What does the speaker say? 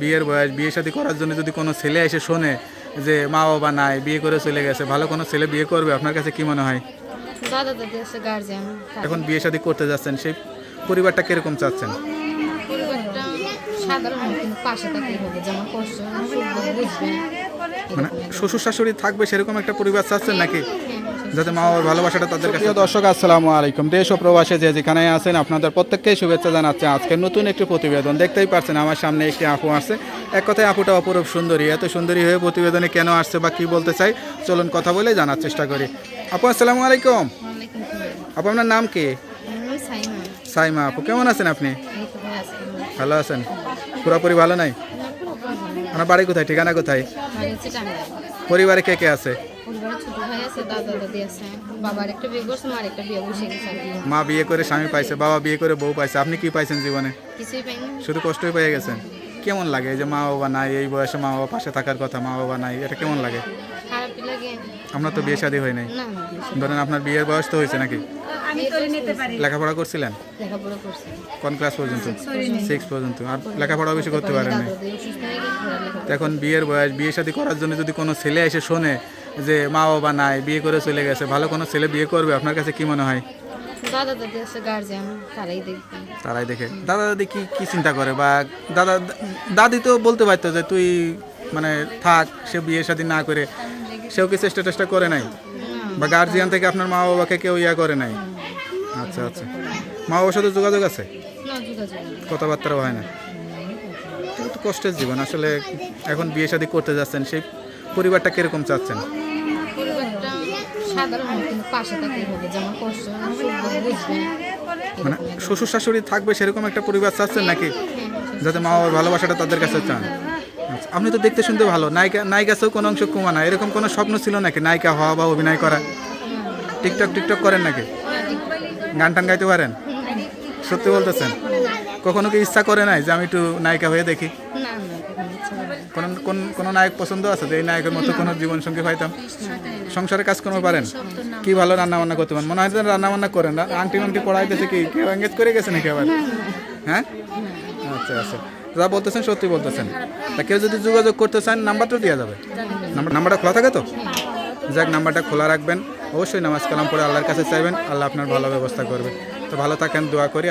বিয়ের বয়স বিয়ে শাদী করার জন্য যদি কোনো ছেলে এসে শোনে যে মা বাবা নাই বিয়ে করে চলে গেছে ভালো কোনো ছেলে বিয়ে করবে? আপনার কাছে কি মনে হয়? দাদা দাদি আছে গার্জিয়ান এখন বিয়ে শাদী করতে যাচ্ছেন সেই পরিবারটা কীরকম চাচ্ছেন? পরিবারটা সাধারণ কিন্তু পাশে থাকতেই হবে যেমন কষ্ট বুঝবে মানে শ্বশুর শাশুড়ি থাকবে সেরকম একটা পরিবার চাচ্ছেন নাকি? যাতে মা বাবার ভালোবাসাটা তাদের কাছে দর্শক আসসালামু আলাইকুম। দেশ ও প্রবাসে যে যেখানে আছেন আপনাদের প্রত্যেককেই শুভেচ্ছা জানাচ্ছে। আজকে নতুন একটি প্রতিবেদন। দেখতেই পাচ্ছেন আমার সামনে একটি আপু আসছে। এক কথায় আপুটা অপরূপ সুন্দরী। এত সুন্দরী হয়ে প্রতিবেদনে কেন আসছে বা কি বলতে চাই চলুন কথা বলে জানার চেষ্টা করি। আপু আসসালামু আলাইকুম। আপু আপনার নাম কি? সাইমা। সাইমা আপু কেমন আছেন আপনি? ভালো আছেন। পুরোপুরি ভালো নাই? আপনার বাড়ি কোথায় ঠিকানা কোথায়? মানে পরিবারে কে কে আছে? পরিবারে ছোট ভাই আছে দাদা দাদি আছে বাবার একটা বিয়ে করছে মার একটা বিয়ে বসে গেছে মা বিয়ে করে স্বামী পাইছে বাবা বিয়ে করে বউ পাইছে আপনি কি পাইছেন জীবনে? কিছুই শুধু কষ্টই পেয়ে গেছেন। কেমন লাগে এই যে মা বাবা নাই এই বয়সে মা বাবা পাশে থাকার কথা মা বাবা নাই এটা কেমন লাগে? খারাপই লাগে। আমরা তো বিয়ে শাদী হয় নাই। ধরেন আপনার বিয়ের বয়স তো হয়েছে নাকি? লেখাপড়া করছিলেন? লেখাপড়া কোন ক্লাস পর্যন্ত? সিক্স পর্যন্ত। আর লেখাপড়া বেশি করতে পারেন এখন বিয়ের বয়স বিয়ে শাদী করার জন্য যদি কোনো ছেলে এসে শোনে যে মা বাবা নাই বিয়ে করে চলে গেছে ভালো কোনো ছেলে বিয়ে করবে? আপনার কাছে কি মনে হয়? দাদা দাদি আছে গার্জিয়ান তারাই দেখবে। তারাই দেখে। দাদা দাদি কি কি চিন্তা করে? বা দাদা দাদি তো বলতে পারতো যে তুই মানে থাক সে বিয়ে শাদী না করে সেও কি চেষ্টা টেষ্টা করে নাই? বা গার্জিয়ান থেকে আপনার মা বাবাকে কেউ ইয়া করে নাই? আচ্ছা আচ্ছা। মা বাবার সাথে যোগাযোগ আছে। কথাবার্তাও হয় না। তো কষ্টের জীবন। আসলে এখন বিয়ে শাদী করতে যাচ্ছেন সেই পরিবারটা কীরকম চাচ্ছেন? মানে শ্বশুর শাশুড়ি থাকবে সেরকম একটা পরিবার চাচ্ছেন নাকি? যাতে মা বাবার ভালোবাসাটা তাদের কাছে চান। আচ্ছা, আপনি তো দেখতে শুনতে ভালো। নায়িকা নায়িকাছেও কোনো অংশ কমা না। এরকম কোনো স্বপ্ন ছিল নাকি? নায়িকা হওয়া বা অভিনয় করা? টিকটক টিকটক করেন নাকি? গান টান গাইতে পারেন? সত্যি বলতেছেন? কখনো কি ইচ্ছা করে নাই যে আমি একটু নায়িকা হয়ে দেখি না না কখনো ইচ্ছা করে না। কোন কোন নায়ক পছন্দ আছে? যে এই নায়কের মতো কোনো জীবন সঙ্গী পাইতাম? সংসারে কাজ করতে পারেন? কি ভালো রান্না বান্না করতে পারেন? মনে হয় রান্না বান্না করেন না। আংটি মাংটি পড়াইতেছে কি? কেউ এঙ্গেজ করে গেছে নাকি আবার? হ্যাঁ? আচ্ছা আচ্ছা। যা বলতেছেন, সত্যি বলতেছেন। তা কেউ যদি যোগাযোগ করতে চান, নাম্বারটা দেওয়া যাবে। নাম্বার নাম্বারটা খোলা থাকে তো? যাক, নাম্বারটা খোলা রাখবেন। অবশ্যই নামাজ কালাম পড়ে আল্লাহর কাছে চাইবেন। আল্লাহ আপনার ভালো ব্যবস্থা করবে। তো ভালো থাকেন, দোয়া করি।